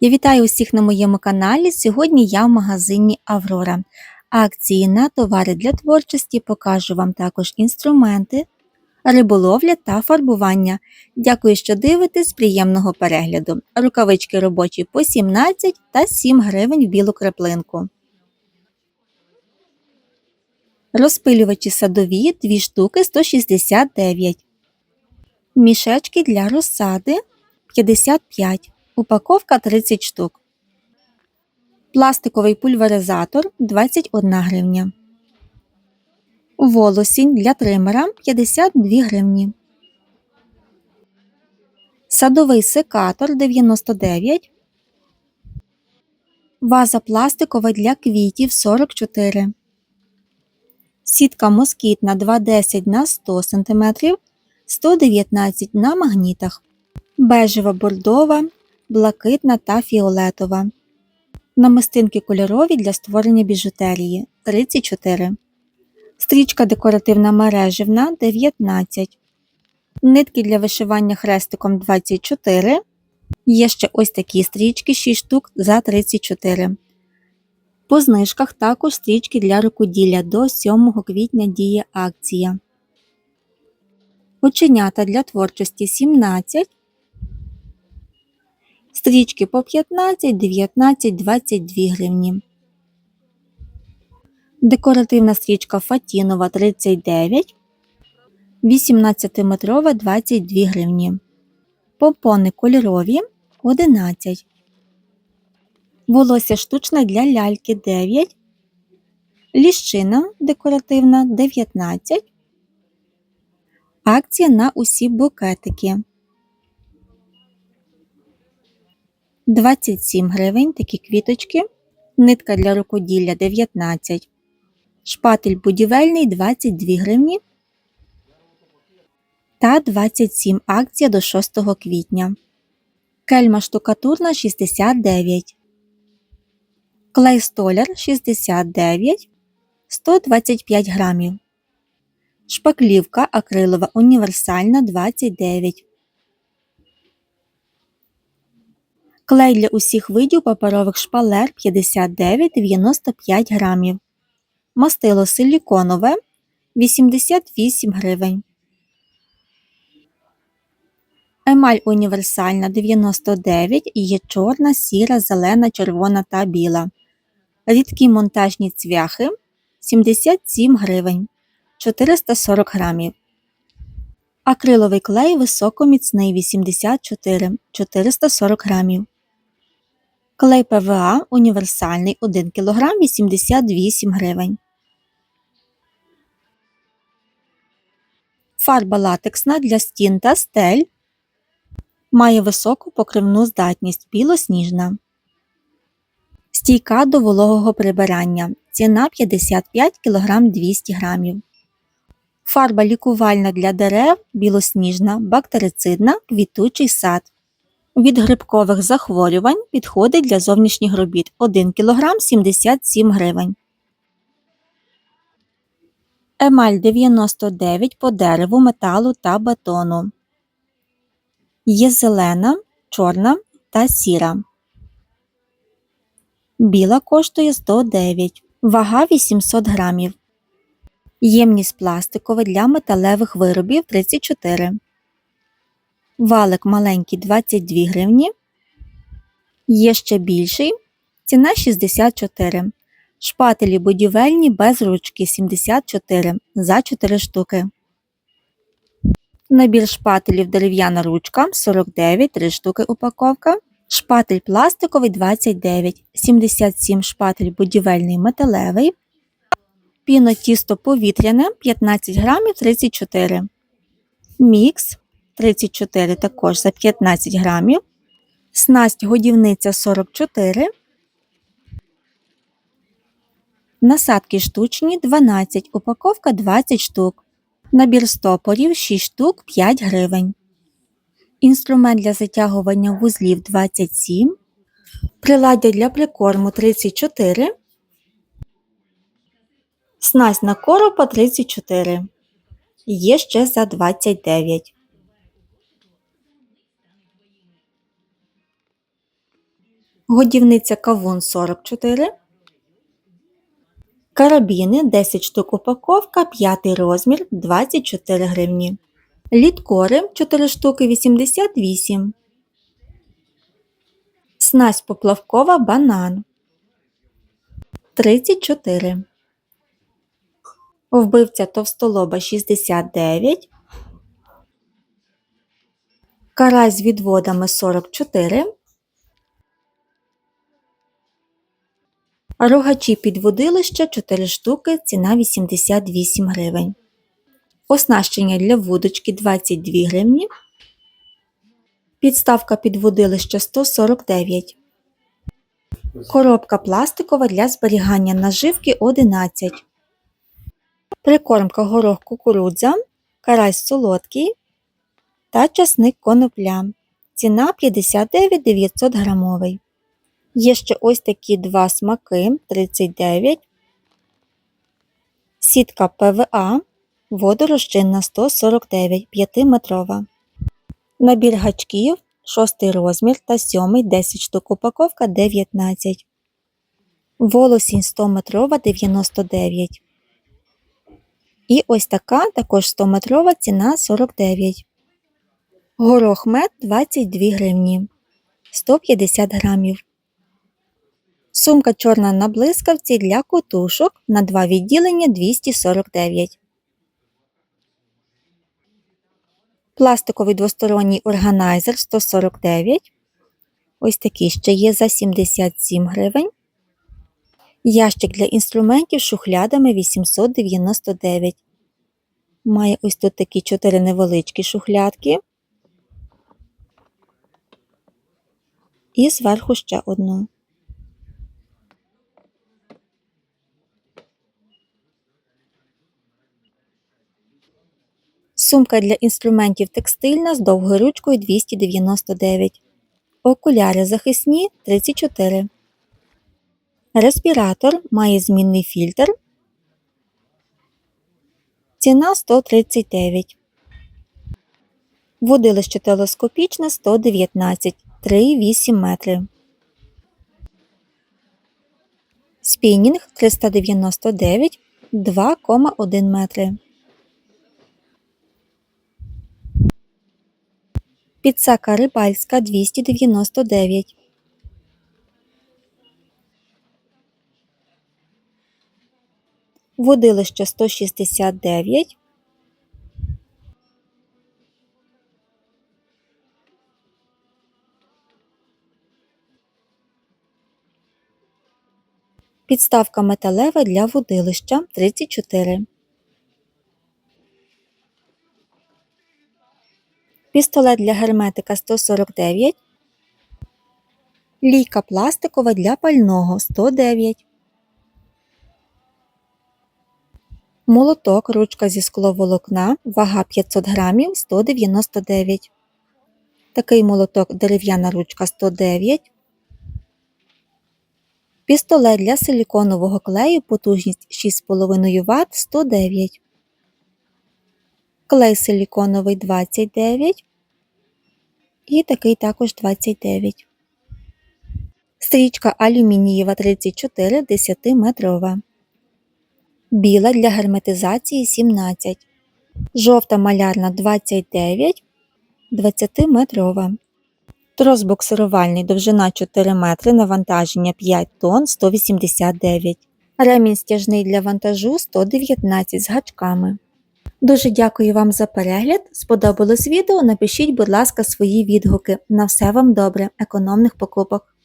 Я вітаю усіх на моєму каналі. Сьогодні я в магазині Аврора. Акції на товари для творчості покажу вам також інструменти, риболовля та фарбування. Дякую, що дивитесь. Приємного перегляду. Рукавички робочі по 17 та 7 гривень в білу краплинку. Розпилювачі садові 2 штуки 169. Мішечки для розсади 55. Упаковка 30 штук. Пластиковий пульверизатор 21 гривня. Волосінь для тримера 52 гривні. Садовий секатор 99. Ваза пластикова для квітів 44. Сітка москітна 210 на 100 см 119 на магнітах. Бежева бордова, блакитна та фіолетова. Намистинки кольорові для створення біжутерії 34. Стрічка декоративна мереживна 19. Нитки для вишивання хрестиком 24. Є ще ось такі стрічки 6 штук за 34. По знижках також стрічки для рукоділля до 7 квітня діє акція. Оченята для творчості 17. Стрічки по 15, 19, 22 гривні. Декоративна стрічка Фатінова 39, 18-метрова 22 гривні. Помпони кольорові 11. Волосся штучне для ляльки 9. Ліщина декоративна 19. Акція на усі букетики. 27 гривень такі квіточки. Нитка для рукоділля 19. Шпатель будівельний 22 гривні. Та 27 акція до 6 квітня. Кельма штукатурна 69. Клей столяр 69 125 грамів. Шпаклівка акрилова універсальна 29. Клей для усіх видів паперових шпалер 59,95 грамів. Мастило силіконове 88 гривень. Емаль універсальна 99 і є чорна, сіра, зелена, червона та біла. Рідкі монтажні цвяхи 77 гривень 440 грамів. Акриловий клей високоміцний 84 440 грамів. Клей ПВА універсальний 1 кг 88 гривень. Фарба латексна для стін та стель. Має високу покривну здатність білосніжна. Стійка до вологого прибирання. Ціна 55 кг 200 г. Фарба лікувальна для дерев білосніжна, бактерицидна, квітучий сад. Від грибкових захворювань підходить для зовнішніх робіт 1 кг 77 гривень. Емаль 99 по дереву, металу та бетону. Є зелена, чорна та сіра. Біла коштує 109, вага 800 грамів. Ємність пластикова для металевих виробів 34. Валик маленький 22 гривні. Є ще більший. Ціна 64. Шпателі будівельні без ручки 74 за 4 штуки. Набір шпателів дерев'яна ручка 49 3 штуки упаковка. Шпатель пластиковий 29, 77 шпатель будівельний металевий. Піно тісто повітряне 15 грамів 34. Мікс 34 також за 15 грамів. Снасть годівниця 44. Насадки штучні 12, упаковка 20 штук. Набір стопорів 6 штук 5 гривень. Інструмент для затягування вузлів 27. Приладдя для прикорму 34. Снасть на коропа 34. Є ще за 29. Годівниця кавун 44. Карабіни 10 штук упаковка, 5 розмір 24 гривні. Літкори 4 штуки 88. Снасть поплавкова банан 34. Вбивця товстолоба 69. Карась з відводами 44. Рогачі під водилище 4 штуки, ціна 88 гривень. Оснащення для вудочки 22 гривні. Підставка під водилище 149. Коробка пластикова для зберігання наживки 11. Прикормка горох кукурудза, карась солодкий та часник конопля. Ціна 59 900 грамовий. Є ще ось такі два смаки 39. Сітка ПВА, водорозчинна 149 5-метрова. Набір гачків 6 розмір та 7 10 штук упаковка 19. Волосінь 100 метрова 99. І ось така також 100 метрова ціна 49. Горох мед 22 гривні 150 грамів. Сумка чорна на блискавці для котушок на два відділення 249. Пластиковий двосторонній органайзер 149. Ось такий ще є за 77 гривень. Ящик для інструментів з шухлядами 899. Має ось тут такі 4 невеличкі шухлядки. І зверху ще одну. Сумка для інструментів текстильна з довгою ручкою 299. Окуляри захисні 34. Респіратор має змінний фільтр. Ціна 139. Водилище телескопічне 119 3,8 метри. Спінінг 399 2,1 метри. Підсака рибальська 299. Водилище 169. Підставка металева для водилища 34. Пістолет для герметика 149. Лійка пластикова для пального 109. Молоток, ручка зі скловолокна, вага 500 грамів 199. Такий молоток дерев'яна ручка 109. Пістолет для силіконового клею потужність 6,5 Вт 109. Клей силіконовий 29. І такий також 29. Стрічка алюмінієва 34 10-метрова. Біла для герметизації 17. Жовта малярна 29 20-метрова. Трос боксирувальний довжина 4 метри, навантаження 5 тонн 189. Ремінь стяжний для вантажу 119 з гачками. Дуже дякую вам за перегляд. Сподобалось відео? Напишіть, будь ласка, свої відгуки. На все вам добре, економних покупок!